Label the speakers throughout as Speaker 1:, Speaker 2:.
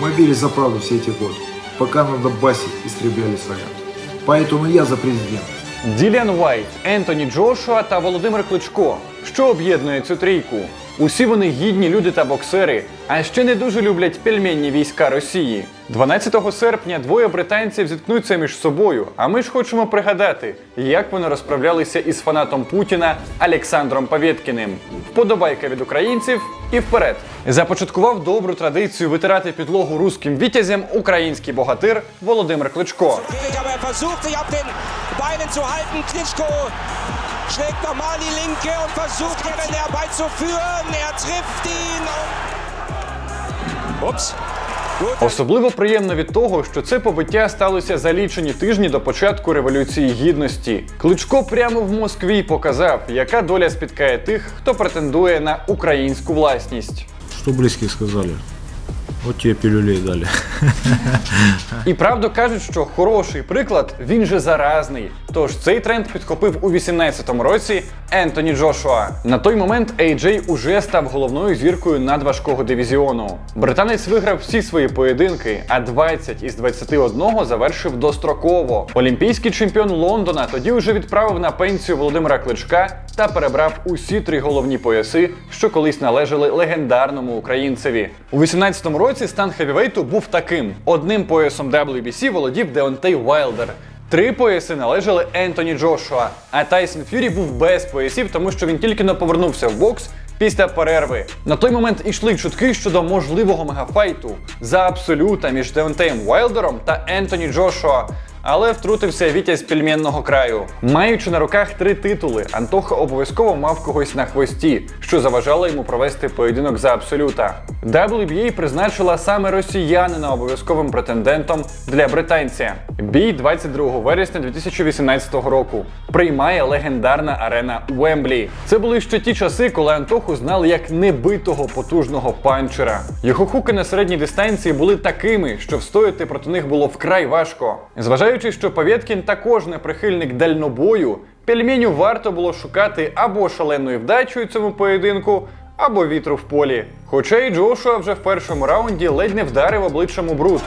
Speaker 1: Мы били за правду все эти годы, пока на Донбассе истребляли славян. Поэтому я за президента.
Speaker 2: Діліан Уайт, Ентоні Джошуа та Володимир Кличко. Що об'єднує цю трійку? Усі вони гідні люди та боксери, а ще не дуже люблять пельменні війська Росії. 12 серпня двоє британців зіткнуться між собою. А ми ж хочемо пригадати, як вони розправлялися із фанатом Путіна Олександром Павєткіним. Вподобайка від українців і вперед. Започаткував добру традицію витирати підлогу руським вітязям український богатир Володимир Кличко.
Speaker 3: Er schlägt nochmal die linke und versucht ihn herbeizuführen. Er trifft ihn. Ups.
Speaker 2: Особливо приємно від того, що це побиття сталося за лічені тижні до початку революції гідності. Кличко прямо в Москві показав, яка доля спіткає тих, хто претендує на українську власність.
Speaker 4: Что близкие сказали? Вот тебе пилюлей дали.
Speaker 2: І правду кажуть, що хороший приклад він же заразний. Тож цей тренд підхопив у 18-му році Ентоні Джошуа. На той момент AJ уже став головною зіркою надважкого дивізіону. Британець виграв всі свої поєдинки, а 20 із 21 завершив достроково. Олімпійський чемпіон Лондона тоді вже відправив на пенсію Володимира Кличка та перебрав усі три головні пояси, що колись належали легендарному українцеві. У 18-му році стан хевівейту був таким: одним поясом WBC володів Деонтей Уайлдер. Три пояси належали Ентоні Джошуа, а Тайсон Ф'юрі був без поясів, тому що він тільки не повернувся в бокс після перерви. На той момент ішли чутки щодо можливого мегафайту за абсолюта між Девонтеєм Уайлдером та Ентоні Джошуа. Але втрутився Вітязь пельменного краю. Маючи на руках три титули, Антоха обов'язково мав когось на хвості, що заважало йому провести поєдинок за абсолюта. WBA призначила саме росіянина обов'язковим претендентом для британця. Бій 22 вересня 2018 року приймає легендарна арена Уемблі. Це були ще ті часи, коли Антоху знали як небитого потужного панчера. Його хуки на середній дистанції були такими, що встояти проти них було вкрай важко. Зважаючи, що Павєткін також не прихильник дальнобою, пельменю варто було шукати або шаленою вдачею цьому поєдинку, або вітру в полі. Хоча і Джошуа вже в першому раунді ледь не вдарив обличчям у бруд.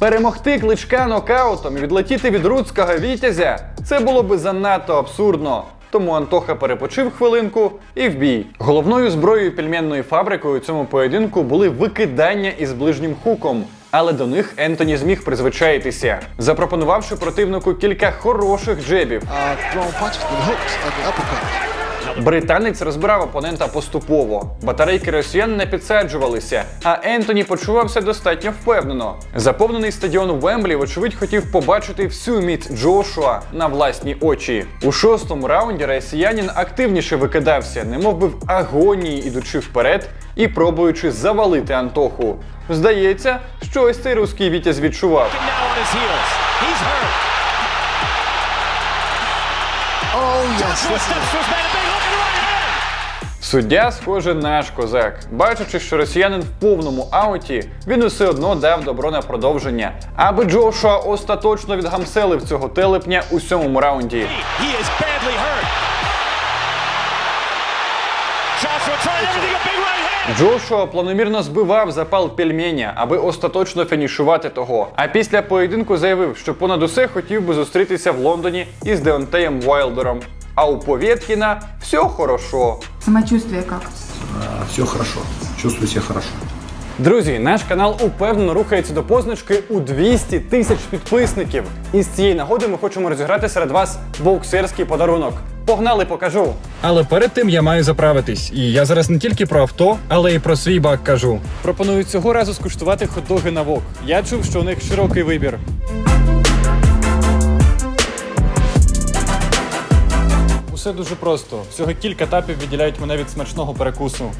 Speaker 2: Перемогти кличка нокаутом і відлетіти від руцького вітязя це було би занадто абсурдно. Тому Антоха перепочив хвилинку і в бій. Головною зброєю пельменної фабрики у цьому поєдинку були викидання із ближнім хуком. Але до них Ентоні зміг призвичаїтися, запропонувавши противнику кілька хороших джебів.
Speaker 5: uh,
Speaker 2: Британець розбирав опонента поступово. Батарейки росіян не підсаджувалися, а Ентоні почувався достатньо впевнено. Заповнений стадіон Вемблі, вочевидь, хотів побачити всю міць Джошуа на власні очі. У шостому раунді росіянин активніше викидався, немов би в агонії ідучи вперед і пробуючи завалити Антоху. Здається, що ось цей руський вітязь відчував. Суддя, схоже, наш козак. Бачачи, що росіянин в повному ауті, він усе одно дав добро на продовження, аби Джошуа остаточно відгамселив цього телепня у сьомому раунді.
Speaker 6: He is badly hurt.
Speaker 2: Джошуа планомірно збивав запал пельменя, аби остаточно фінішувати того. А після поєдинку заявив, що понад усе хотів би зустрітися в Лондоні із Деонтеєм Уайлдером. А у Повєткіна все хорошо.
Speaker 7: Самочувствие как?
Speaker 4: Все хорошо. Чувствую себя хорошо.
Speaker 2: Друзі, наш канал упевнено рухається до позначки у 200 тисяч підписників. І з цієї нагоди ми хочемо розіграти серед вас боксерський подарунок. Погнали, покажу. Але перед тим я маю заправитись. І я зараз не тільки про авто, але й про свій бак кажу. Пропоную цього разу скуштувати хот-доги на вок. Я чув, що у них широкий вибір. Усе дуже просто. Всього кілька тапів відділяють мене від смачного перекусу.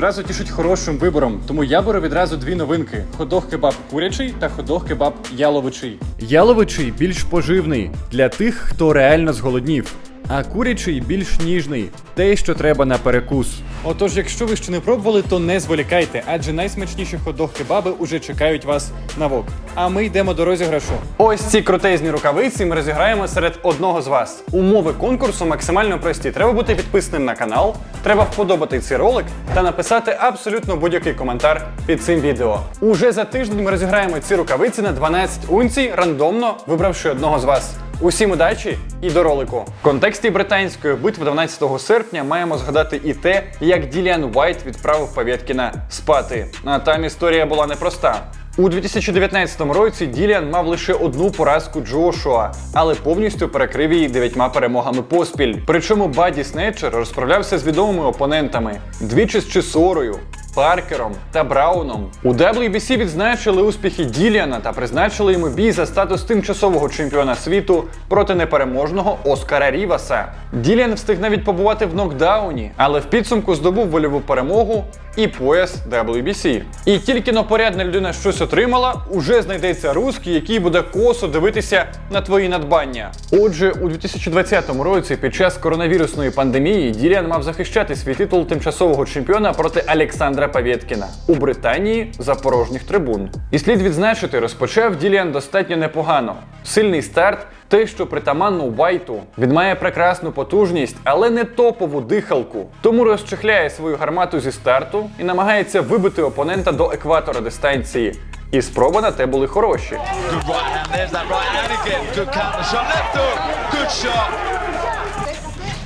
Speaker 2: Щоразу тішить хорошим вибором, тому я беру відразу дві новинки: ходох кебаб курячий та ходох кебаб яловичий. Яловичий більш поживний для тих, хто реально зголоднів. А курячий більш ніжний, те, що треба на перекус. Отож, якщо ви ще не пробували, то не зволікайте, адже найсмачніші ходох кебаби уже чекають вас на вок. А ми йдемо до розіграшу. Ось ці крутезні рукавиці ми розіграємо серед одного з вас. Умови конкурсу максимально прості. Треба бути підписаним на канал, треба вподобати цей ролик та написати абсолютно будь-який коментар під цим відео. Уже за тиждень ми розіграємо ці рукавиці на 12 унцій, рандомно вибравши одного з вас. Усім удачі і до ролику. В контексті британської битви 12 серпня маємо згадати і те, як Діліан Уайт відправив Павєткіна спати. А там історія була непроста. У 2019 році Діліан мав лише одну поразку Джошуа, але повністю перекрив її дев'ятьма перемогами поспіль. Причому Баді Снетчер розправлявся з відомими опонентами двічі з Чесорою, Паркером та Брауном. У WBC відзначили успіхи Діліана та призначили йому бій за статус тимчасового чемпіона світу проти непереможного Оскара Ріваса. Діліан встиг навіть побувати в нокдауні, але в підсумку здобув вольову перемогу і пояс WBC. І тільки но порядна людина щось отримала, уже знайдеться русський, який буде косо дивитися на твої надбання. Отже, у 2020 році, під час коронавірусної пандемії, Діліан мав захищати свій титул тимчасового чемпіона проти Олександра Павєткіна у Британії за порожніх трибун. І слід відзначити, розпочав Діліан достатньо непогано. Сильний старт. Те, що притаманно Вайту, він має прекрасну потужність, але не топову дихалку. Тому розчехляє свою гармату зі старту і намагається вибити опонента до екватора дистанції. І спроби на те були хороші.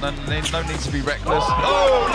Speaker 7: No, need to be reckless. Oh,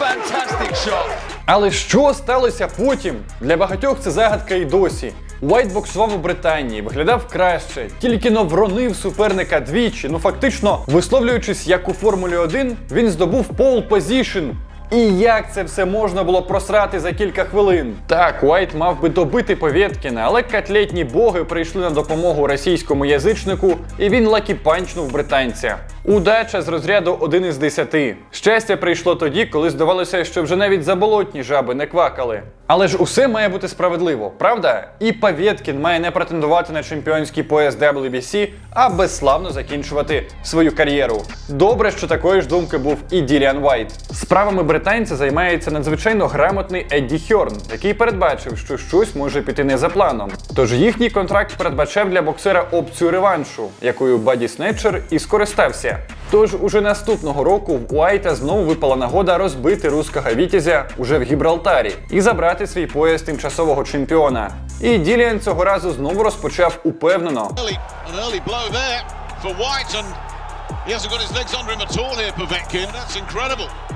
Speaker 7: fantastic shot.
Speaker 2: Але що сталося потім? Для багатьох це загадка і досі. Уайт боксував у Британії, виглядав краще, тільки но вронив суперника двічі. Ну фактично, висловлюючись як у Формулі 1, він здобув пол позішн. І як це все можна було просрати за кілька хвилин? Так, Уайт мав би добити Повєткіна, але котлетні боги прийшли на допомогу російському язичнику, і він лакі-панчнув британця. Удача з розряду один із 10. Щастя прийшло тоді, коли здавалося, що вже навіть заболотні жаби не квакали. Але ж усе має бути справедливо, правда? І Павєткін має не претендувати на чемпіонський пояс WBC, а безславно закінчувати свою кар'єру. Добре, що такої ж думки був і Діліан Вайт. Справами британця займається надзвичайно грамотний Едді Хьорн, який передбачив, що щось може піти не за планом. Тож їхній контракт передбачав для боксера опцію реваншу, якою Баді Снетчер і скористався. Тож уже наступного року в Уайта знову випала нагода розбити руського вітязя уже в Гібралтарі і забрати свій пояс тимчасового чемпіона. І Діліан цього разу знову розпочав упевнено.
Speaker 8: He.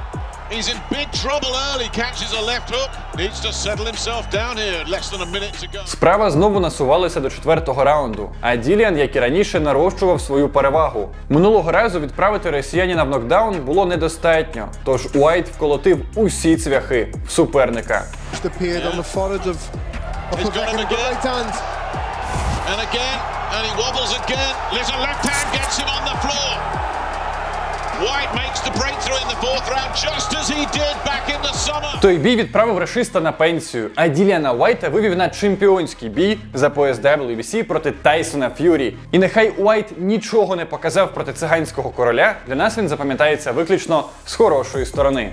Speaker 8: He's in big trouble early, catches a left hook, needs to settle himself down here. Less than a minute to go.
Speaker 2: Справа знову насувалася до четвертого раунду, а Діліан, як і раніше, нарощував свою перевагу. Минулого разу відправити росіянина в нокдаун було недостатньо, тож Уайт вколотив усі цвяхи в суперника.
Speaker 5: Just appeared on the forehead of, of
Speaker 8: He's got him
Speaker 5: Povetkin,
Speaker 8: again.
Speaker 5: right hand.
Speaker 8: And again, and he wobbles again. Little left hand gets him on the floor.
Speaker 2: Той бій відправив рашиста на пенсію, а Діліана Уайта вивів на чемпіонський бій за пояс WBC проти Тайсона Ф'юрі. І нехай Уайт нічого не показав проти циганського короля, для нас він запам'ятається виключно з хорошої сторони.